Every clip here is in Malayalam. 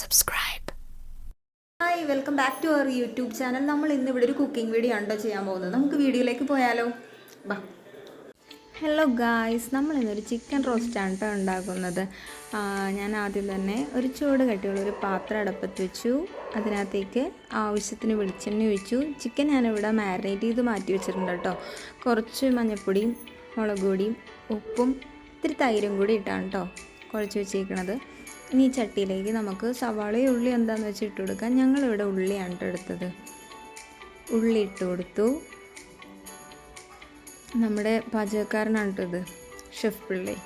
subscribe. Hi welcome back to our YouTube channel നമ്മൾ ഇന്ന് ഇവിടെ ഒരു കുക്കിംഗ് വീഡിയോ ഉണ്ടോ ചെയ്യാൻ പോകുന്നത്? നമുക്ക് വീഡിയോയിലേക്ക് പോയാലോ. ബാ ഹലോ ഗായ്സ് നമ്മൾ ഇന്നൊരു ചിക്കൻ റോസ്റ്റാണ് കേട്ടോ ഉണ്ടാക്കുന്നത്. ഞാൻ ആദ്യം തന്നെ ഒരു ചൂട് കട്ടിയുള്ള ഒരു പാത്രം അടപ്പത്ത് വെച്ചു. അതിനകത്തേക്ക് ആവശ്യത്തിന് വെളിച്ചെണ്ണ ഒഴിച്ചു. ചിക്കൻ ഞാനിവിടെ മാരിനേറ്റ് ചെയ്ത് മാറ്റി വെച്ചിട്ടുണ്ട് കേട്ടോ കുറച്ച് മഞ്ഞൾപ്പൊടിയും മുളക് പൊടിയും ഉപ്പും ഇത്തിരി തൈരും കൂടി ഇട്ടാണ് കേട്ടോ കുഴച്ച് വെച്ചേക്കണത്. ഇനി ചട്ടിയിലേക്ക് നമുക്ക് സവാളയും ഉള്ളി എന്താണെന്ന് വെച്ച് ഇട്ട് കൊടുക്കാം. ഞങ്ങളിവിടെ ഉള്ളിയാണ് കേട്ടോ എടുത്തത്. ഉള്ളി ഇട്ട് കൊടുത്തു. നമ്മുടെ പാചകക്കാരനാണ് കേട്ടത് ഷെഫ് പിള്ളി.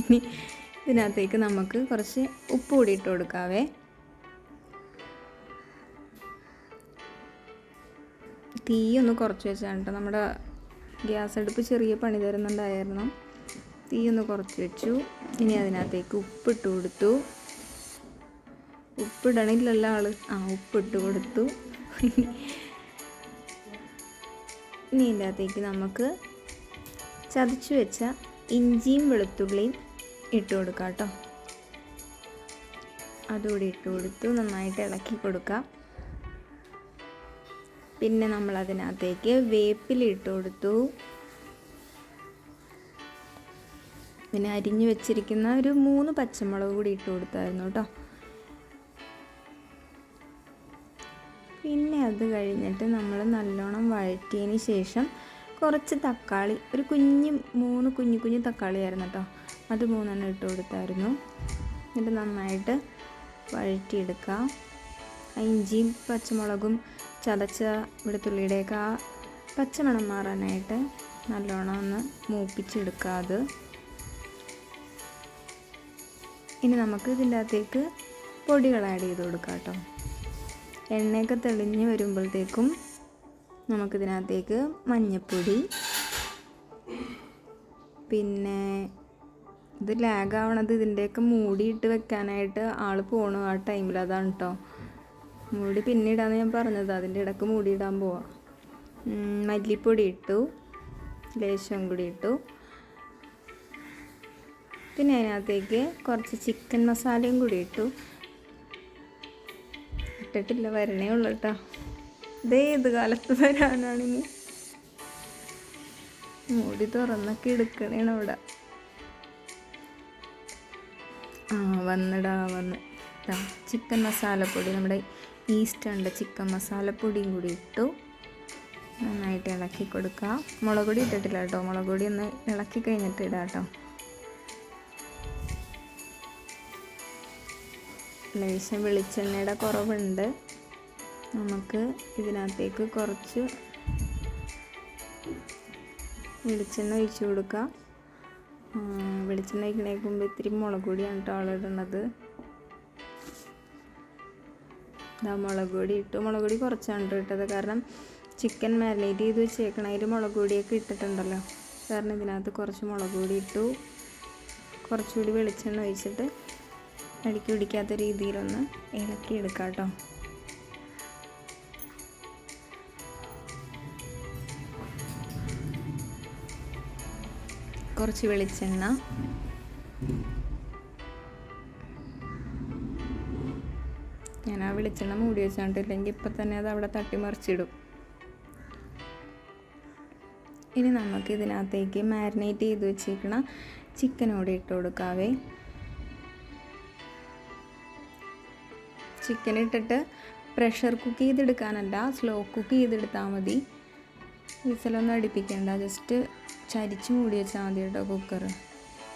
ഇനി ഇതിനകത്തേക്ക് നമുക്ക് കുറച്ച് ഉപ്പ് കൂടി ഇട്ട് കൊടുക്കാവേ. തീ ഒന്ന് കുറച്ച് വെച്ചാണ് കേട്ടോ നമ്മുടെ ഗ്യാസ് അടുപ്പ് ചെറിയ പണി തരുന്നുണ്ടായിരുന്നു. തീ ഒന്ന് കുറച്ച് വെച്ചു. ഇനി അതിനകത്തേക്ക് ഉപ്പിട്ട് കൊടുത്തു. ഉപ്പിടണില്ലല്ലോ ആൾ ആ ഉപ്പിട്ട് കൊടുത്തു. ഇനി ഇതിന്റെ അകത്തേക്ക് നമുക്ക് ചതച്ചു വെച്ച ഇഞ്ചിയും വെളുത്തുള്ളിയും ഇട്ട് കൊടുക്കാം കേട്ടോ. അതുകൂടി ഇട്ട് കൊടുത്തു. നന്നായിട്ട് ഇളക്കി കൊടുക്കാം. പിന്നെ നമ്മൾ അതിനകത്തേക്ക് വേപ്പില കൊടുത്തു. പിന്നെ അരിഞ്ഞു വെച്ചിരിക്കുന്ന ഒരു മൂന്ന് പച്ചമുളക് കൂടി ഇട്ട് കൊടുത്തായിരുന്നു കേട്ടോ. പിന്നെ അത് കഴിഞ്ഞിട്ട് നമ്മൾ നല്ലോണം വഴറ്റിയതിന് ശേഷം കുറച്ച് തക്കാളി ഒരു കുഞ്ഞ് മൂന്ന് കുഞ്ഞു കുഞ്ഞു തക്കാളി ആയിരുന്നു കേട്ടോ. അത് മൂന്നെണ്ണം ഇട്ട് കൊടുത്തായിരുന്നു. എന്നിട്ട് നന്നായിട്ട് വഴറ്റിയെടുക്കുക. ആ ഇഞ്ചിയും പച്ചമുളകും ചതച്ച വെളുത്തുള്ളിയുടെയൊക്കെ ആ പച്ചമണം മാറാനായിട്ട് നല്ലോണം ഒന്ന് മൂപ്പിച്ചെടുക്കുക അത്. ഇനി നമുക്ക് ഇതിന്റെ അകത്തേക്ക് പൊടികൾ ആഡ് ചെയ്ത് കൊടുക്കാം കേട്ടോ. എണ്ണയൊക്കെ തെളിഞ്ഞ് വരുമ്പോഴത്തേക്കും നമുക്കിതിനകത്തേക്ക് മഞ്ഞൾപ്പൊടി പിന്നെ ഇത് ലാഗ് ആവണത് ഇതിന്റെയൊക്കെ മൂടിയിട്ട് വെക്കാനായിട്ട് ആൾ പോണു ആ ടൈമിൽ അതാണ് കേട്ടോ മൂടി പിന്നീടാന്ന് ഞാൻ പറഞ്ഞത്. അതിന്റെ ഇടയ്ക്ക് മൂടിയിടാൻ പോവാം. ഉം, മല്ലിപ്പൊടി ഇട്ടു ലേശം കൂടി ഇട്ടു. പിന്നെ അതിനകത്തേക്ക് കുറച്ച് ചിക്കൻ മസാലയും കൂടി ഇട്ടു. ഇട്ടിട്ടില്ല വരണേ ഉള്ളു കേട്ടോ ഇതേ ഏത് കാലത്ത് വരാനാണിനി മൂടി തുറന്നൊക്കെ എടുക്കണേണ് അവിടെ ആ വന്നിടാ വന്ന്. ചിക്കൻ മസാലപ്പൊടി നമ്മുടെ ഈസ്റ്റ് ഉണ്ട് ചിക്കൻ മസാലപ്പൊടിയും കൂടി ഇട്ടു. നന്നായിട്ട് ഇളക്കി കൊടുക്കുക മുളക് പൊടി ഇട്ടിട്ടില്ല കേട്ടോ മുളക് പൊടി ഒന്ന് ഇളക്കി കഴിഞ്ഞിട്ട് ഇടാം കേട്ടോ ലേശം വെളിച്ചെണ്ണയുടെ കുറവുണ്ട്. നമുക്ക് ഇതിനകത്തേക്ക് കുറച്ച് വെളിച്ചെണ്ണ ഒഴിച്ചു കൊടുക്കാം. വെളിച്ചെണ്ണ ഒഴിക്കണേക്ക് മുമ്പ് ഇത്തിരി മുളക് പൊടിയാണ് കേട്ടോ ആളിടുന്നത്. ഇതാ മുളക് പൊടി ഇട്ടു. മുളക് പൊടി കുറച്ചാണ് ട്ടോ ഇട്ടത്. കാരണം ചിക്കൻ മാരിനേറ്റ് ചെയ്ത് വെച്ചേക്കണതിൽ മുളക് പൊടിയൊക്കെ ഇട്ടിട്ടുണ്ടല്ലോ. കാരണം ഇതിനകത്ത് കുറച്ച് മുളക് പൊടി ഇട്ടു. കുറച്ചുകൂടി വെളിച്ചെണ്ണ ഒഴിച്ചിട്ട് അടിക്ക് പിടിക്കാത്ത രീതിയിലൊന്ന് ഇളക്കി എടുക്കാം കേട്ടോ. കുറച്ച് വെളിച്ചെണ്ണ. ഞാൻ ആ വെളിച്ചെണ്ണ മൂടി വെച്ചാണ്ടില്ലെങ്കിൽ ഇപ്പം തന്നെ അത് അവിടെ തട്ടിമറിച്ചിടും. ഇനി നമുക്ക് ഇതിനകത്തേക്ക് മാരിനേറ്റ് ചെയ്ത് വെച്ചേക്കണ ചിക്കനോട് ഇട്ട് കൊടുക്കാവേ. ചിക്കൻ ഇട്ടിട്ട് പ്രഷർ കുക്ക് ചെയ്തെടുക്കാനല്ല സ്ലോ കുക്ക് ചെയ്തെടുത്താൽ മതി. വിസലൊന്നും അടുപ്പിക്കേണ്ട ജസ്റ്റ് ചരിച്ച് മൂടി വെച്ചാൽ മതി കേട്ടോ കുക്കർ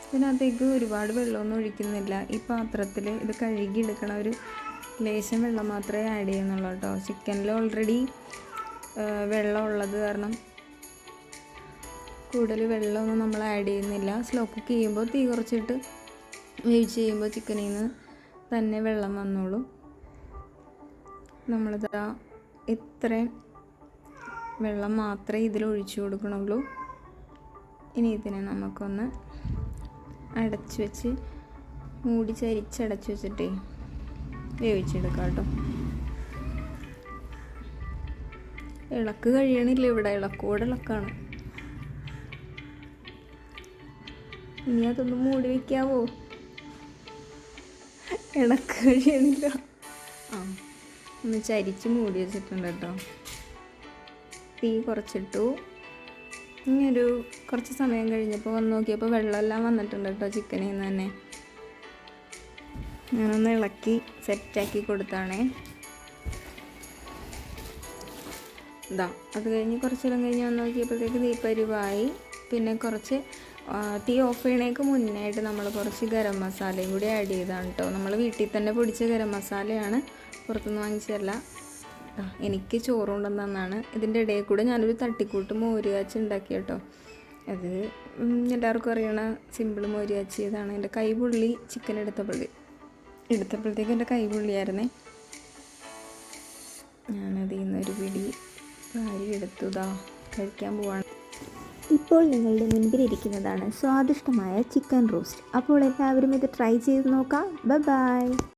ഇതിനകത്തേക്ക് ഒരുപാട് വെള്ളമൊന്നും ഒഴിക്കുന്നില്ല. ഈ പാത്രത്തിൽ ഇത് കഴുകി എടുക്കണ ഒരു ലേശം വെള്ളം മാത്രമേ ആഡ് ചെയ്യുന്നുള്ളൂ കേട്ടോ ചിക്കനിൽ ഓൾറെഡി വെള്ളം ഉള്ളത് കാരണം കൂടുതൽ വെള്ളമൊന്നും നമ്മൾ ആഡ് ചെയ്യുന്നില്ല. സ്ലോ കുക്ക് ചെയ്യുമ്പോൾ തീ കുറച്ചിട്ട് വേവിച്ച് ചെയ്യുമ്പോൾ ചിക്കനിൽ നിന്ന് തന്നെ വെള്ളം വന്നോളും. നമ്മളിതാ ഇത്രയും വെള്ളം മാത്രമേ ഇതിൽ ഒഴിച്ചു കൊടുക്കണുള്ളൂ. ഇനി ഇതിനെ നമുക്കൊന്ന് അടച്ചു വെച്ച് മൂടി ചരിച്ചടച്ചു വെച്ചിട്ടേ വേവിച്ചെടുക്കാം കേട്ടോ. ഇളക്ക് കഴിയണില്ല ഇവിടെ ഇളക്കോടെ ഇളക്കാണ്. ഇനി അതൊന്ന് മൂടി വെക്കാവോ? ഇളക്ക് കഴിയണില്ല. ആ. ഒന്ന് ചരിച്ച് മൂടി വെച്ചിട്ടുണ്ട് കേട്ടോ. തീ കുറച്ചിട്ടു. ഇനി കുറച്ച് സമയം കഴിഞ്ഞപ്പോൾ വന്ന് നോക്കിയപ്പോൾ വെള്ളമെല്ലാം വന്നിട്ടുണ്ട് കേട്ടോ ചിക്കനിൽ നിന്ന് തന്നെ. ഞാനൊന്ന് ഇളക്കി സെറ്റാക്കി കൊടുത്താണേ. ഇതാ അത് കഴിഞ്ഞ് കുറച്ചെല്ലാം കഴിഞ്ഞ് വന്ന് നോക്കിയപ്പോഴത്തേക്ക് തീപ്പരിവായി പിന്നെ കുറച്ച് തീ ഓഫ് ചെയ്യണേക്ക് മുന്നായിട്ട് നമ്മൾ കുറച്ച് ഗരം മസാലയും കൂടി ആഡ് ചെയ്താണ് കേട്ടോ നമ്മൾ വീട്ടിൽ തന്നെ പൊടിച്ച ഗരം മസാലയാണ് പുറത്തുനിന്ന് വാങ്ങിച്ചതല്ല എനിക്ക് ചോറ് കൊണ്ടുവന്നാണ് ഇതിന്റെ ഇടയിൽ കൂടെ ഞാനൊരു തട്ടിക്കൂട്ട് മോര് കാച്ചി ഉണ്ടാക്കി കേട്ടോ അത് എല്ലാവർക്കും അറിയണ സിമ്പിൾ മോര് കാച്ചി ഇതാണ്. എന്റെ കൈ പുള്ളി ചിക്കൻ എടുത്തപ്പോഴേ എടുത്തപ്പോഴത്തേക്ക് എന്റെ കൈ പുള്ളിയായിരുന്നേ ഞാനതിൽ നിന്നൊരു പിടി വാരി എടുത്തുതാ കഴിക്കാൻ പോവാണ്. ഇപ്പോൾ നിങ്ങളുടെ മുൻപിലിരിക്കുന്നതാണ് സ്വാദിഷ്ടമായ ചിക്കൻ റോസ്റ്റ്. അപ്പോൾ എല്ലാവരും ഇത് ട്രൈ ചെയ്ത് നോക്കാം. ബൈ